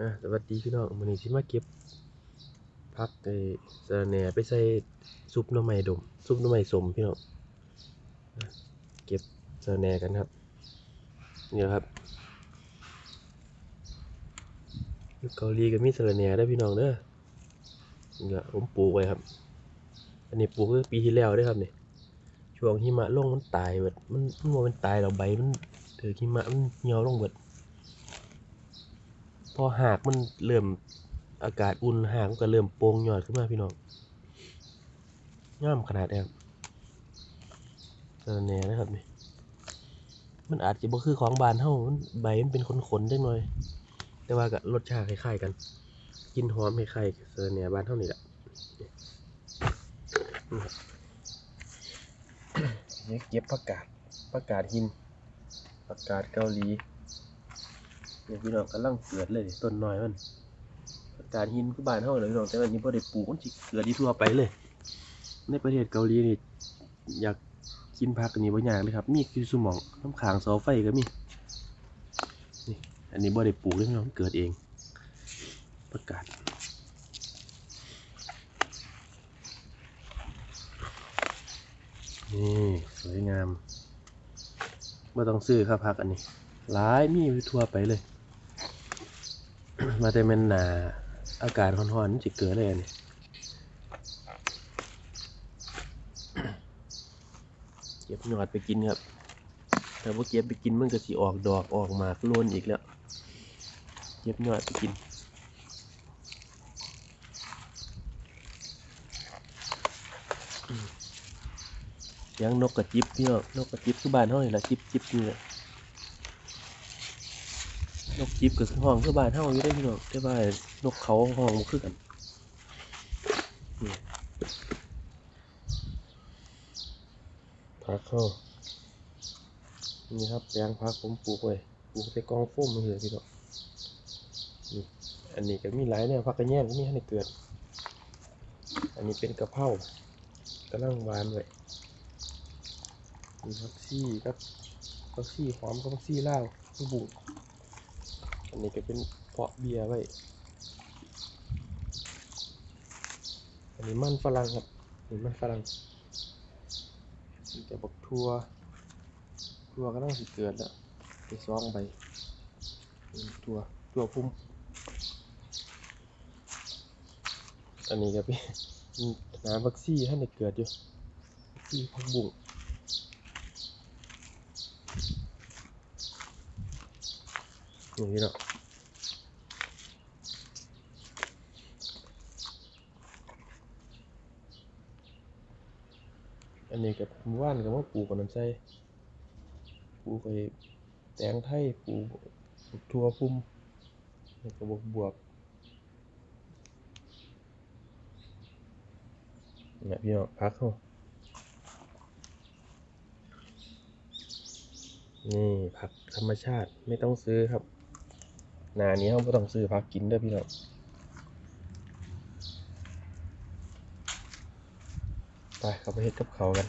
อะสวัสดีพี่น้องวันนี้สิมาเก็บผักไอ้สะระแหน่ไปใส่ซุปหน่อไม้ดมซุปหน่อไม้สมพี่น้องเก็บสะระแหน่กันครับนี่ครับเกาหลีก็มีสะระแหน่ได้พี่น้องเด้อนี่ก็ผมปลูกไว้ครับ อันนี้ปลูกปีที่แล้วเด้ครับนี่ช่วงหิมะลงมันตายเบิดมันมันบ่แมันตายแล้วใบมันถือหิมะมันเหี่ยวลงเบิด พอหากมันเริ่มอากาศอุ่นหากมันก็เริ่มโปร่งยอดขึ้นมาพี่น้องงามขนาดนี้ครับสะระแหน่นะครับนี่ มันอาจจะบ่คือของบานเฮามันใบมันเป็นขนๆจังหน่อย แต่ว่าก็รสชาติคล้ายๆกัน กินหอมคล้ายๆสะระแหน่บานเฮานี่แหละเก็บผักกาดผักกาดหินผักกาดเกาหลี เนี่ยพี่น้องกำลังเกิดเลยต้นน้อยมันกาดหินคือบ้านเฮาเลยพี่น้องแต่ว่านี่บ่ได้ปลูกมันสิเกิดที่ทั่วไปเลย ในประเทศเกาหลีนี่อยากกินผักอันนี้บ่ยากเลยครับ มีคือสมองน้ำขางเสาไฟก็มีนี่อันนี้บ่ได้ปลูกเลยพี่น้องเกิดเองผักกาดนี่สวยงามบ่ต้องซื้อครับผักอันนี้ หลายมีอยู่ทั่วไปเลย มาแต่มันหนาอากาศร้อนๆจะเกิดอะไรอันนี้เก็บยอดไปกินครับแต่ว่าเก็บไปกินมันก็สิออกดอกออกหมากโลนอีกแล้วเก็บยอดไปกินเสียงนกกระจิบพี่น้องนกกระจิบคือบ้านเฮานี่แหละจิบจิบนี่แหละ นกจิบกับห้องคือบ้านเฮาอยู่ได้พี่น้องแต่ว่านกเขาห้องบ่คือกันนี่พักเข้านี่ครับแปลงพักผมปลูกไว้ปลูกใส่กองโฟมมาเลยพี่น้องนี่อันนี้ก็มีหลายแนวพักกระแยงก็มีให้เกิด อันนี้เป็นกระเพรากำลังหวานไว้มีพักซี่ครับพักซี่หอมกับพักซี่ลาบุก อันนี้ก็เป็นเพาะเบียร์ไว้ อันนี้มันฝรั่งครับนี่มันฝรั่งนี่จะบอกทัวทัวก็ต้องสิเกิดแล้วไปซองใบนี่ทัวทัวพุ่มอันนี้ก็เป็นน้ำวัคซีให้ในเกิดอยู่วัคซีพักบุ้ง อย่างนี้เนาะอันนี้กับว่านกับว่าปลูกกันนั่นใช่ปลูกไอ้แตงไทยปลูกทัวพุ่มแล้วก็บวกบวบเนี่ยพี่น้องพักเขานี่ผักธรรมชาติไม่ต้องซื้อครับ นานี้เขาต้องซื้อพักกินด้วยพี่น้องไปเขาไปเฮ็ดกับเขากัน